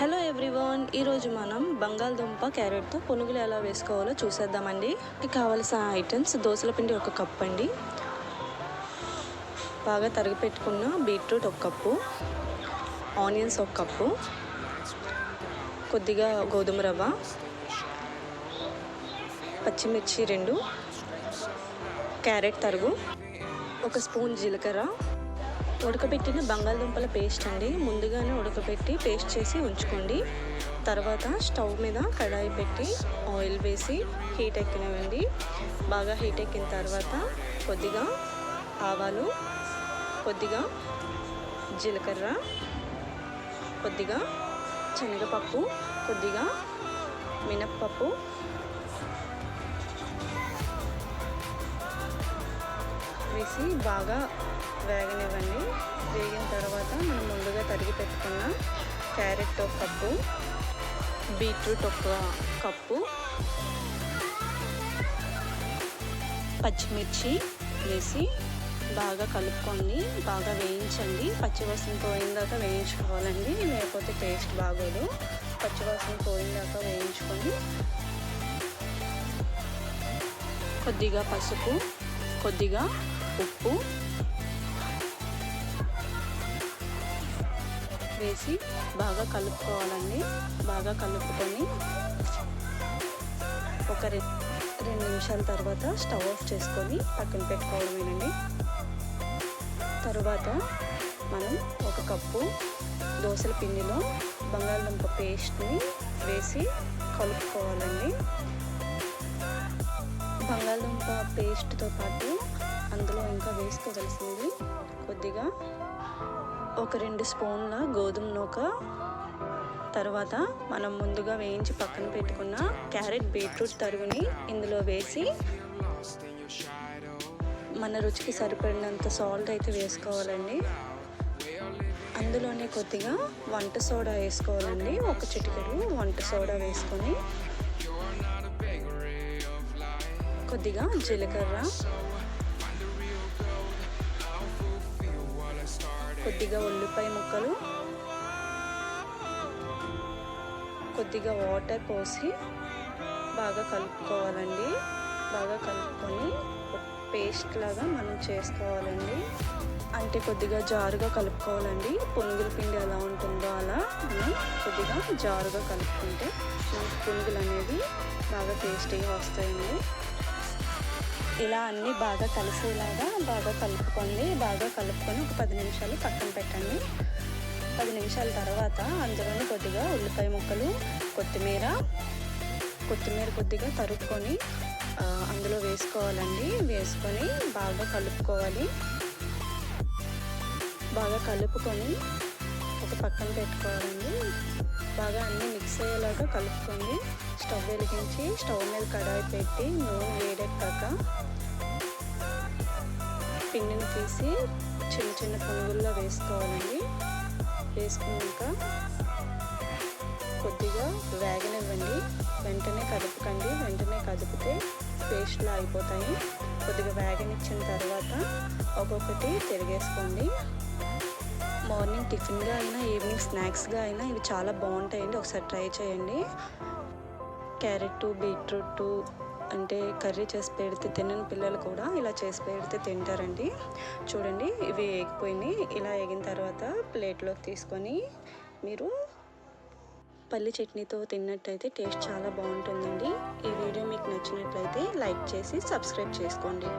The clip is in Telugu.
హలో ఎవ్రీవన్ ఈరోజు మనం బంగాళదుంప క్యారెట్తో పునుగులు ఎలా వేసుకోవాలో చూసేద్దామండి. కావలసిన ఐటమ్స్ దోసల పిండి ఒక కప్ అండి. బాగా తరిగి పెట్టుకున్న బీట్రూట్ ఒక కప్పు ఆనియన్స్ ఒక కప్పు కొద్దిగా గోధుమ రవ్వ పచ్చిమిర్చి రెండు క్యారెట్ తరుగు ఒక స్పూన్ జీలకర్ర ఉడకబెట్టిన బంగాళదుంపల పేస్ట్ అండి. ముందుగానే ఉడకబెట్టి పేస్ట్ చేసి ఉంచుకోండి. తర్వాత స్టవ్ మీద కడాయి పెట్టి ఆయిల్ వేసి హీట్ ఎక్కినవండి. బాగా హీట్ ఎక్కిన తర్వాత కొద్దిగా ఆవాలు కొద్దిగా జీలకర్ర కొద్దిగా శనగపప్పు కొద్దిగా మినప్పప్పు వేసి బాగా వేగనివ్వండి. వేగిన తర్వాత మనం ముందుగా తరిగి పెట్టుకున్న క్యారెట్ ఒక కప్పు బీట్రూట్ ఒక కప్పు పచ్చిమిర్చి వేసి బాగా కలుపుకొని బాగా వేయించండి. పచ్చివాసన పోయిన దాకా వేయించుకోవాలండి. లేకపోతే టేస్ట్ బాగోదు. పచ్చివాసన పోయిన దాకా వేయించుకొని కొద్దిగా పసుపు కొద్దిగా ఉప్పు వేసి బాగా కలుపుకోవాలండి. బాగా కలుపుకొని ఒక రె రెండు నిమిషాల తర్వాత స్టవ్ ఆఫ్ చేసుకొని పక్కన పెట్టుకోవడమేనండి. తరువాత మనం ఒక కప్పు దోశల పిండిలో బంగాళదుంప పేస్ట్ని వేసి కలుపుకోవాలండి. బంగాళదుంప పేస్ట్తో పాటు అందులో ఇంకా వేసుకోవలసింది కొద్దిగా ఒక రెండు స్పూన్ల గోధుమ నూక తర్వాత మనం ముందుగా వేయించి పక్కన పెట్టుకున్న క్యారెట్ బీట్రూట్ తరుగుని ఇందులో వేసి మన రుచికి సరిపడినంత సాల్ట్ అయితే వేసుకోవాలండి. అందులోనే కొద్దిగా వంట సోడా వేసుకోవాలండి. ఒక చిటికెడు వంట సోడా వేసుకొని కొద్దిగా జీలకర్ర కొద్దిగా ఉల్లిపాయ ముక్కలు కొద్దిగా వాటర్ పోసి బాగా కలుపుకోవాలండి. బాగా కలుపుకొని పేస్ట్ లాగా మనం చేసుకోవాలండి. అంటే కొద్దిగా జారుగా కలుపుకోవాలండి. పునుగుల పిండి ఎలా ఉంటుందో అలా మనం కొద్దిగా జారుగా కలుపుకుంటే మనకి పునుగులు అనేవి బాగా టేస్టీగా వస్తాయండి. ఇలా అన్నీ బాగా కలిసేలాగా బాగా కలుపుకోండి. బాగా కలుపుకొని ఒక పది నిమిషాలు పక్కన పెట్టండి. పది నిమిషాల తర్వాత అందులోని కొద్దిగా ఉల్లిపాయ ముక్కలు కొత్తిమీర కొత్తిమీర కొద్దిగా తరుక్కొని అందులో వేసుకోవాలండి. వేసుకొని బాగా కలుపుకోవాలి. బాగా కలుపుకొని ఒక పక్కన పెట్టుకోవాలండి. బాగా అన్నీ మిక్స్ అయ్యేలాగా కలుపుకోండి. స్టవ్ వెలిగించి స్టవ్ మీద కడాయి పెట్టి నూనె వేడెక్కాక పిండిని తీసి చిన్న చిన్న పొంగుల్లో వేసుకోవాలండి. వేసుకున్నాక కొద్దిగా వేగనివ్వండి. వెంటనే కదుపుకండి. వెంటనే కదిపితే పేస్ట్లో అయిపోతాయి కొద్దిగా వేగనిచ్చిన తర్వాత ఒక్కొక్కటి తిరిగేసుకోండి. మార్నింగ్ టిఫిన్గా అయినా ఈవినింగ్ స్నాక్స్గా అయినా ఇవి చాలా బాగుంటాయండి. ఒకసారి ట్రై చేయండి. క్యారెట్ బీట్రూట్ అంటే కర్రీ చేసి పెడితే తినని పిల్లలు కూడా ఇలా చేసి పెడితే తింటారండి. చూడండి ఇవి ఎగిపోయినాయి ఇలా ఎగిన తర్వాత ప్లేట్లోకి తీసుకొని మీరు పల్లి చట్నీతో తిన్నట్టయితే టేస్ట్ చాలా బాగుంటుందండి. ఈ వీడియో మీకు నచ్చినట్లయితే లైక్ చేసి సబ్స్క్రైబ్ చేసుకోండి.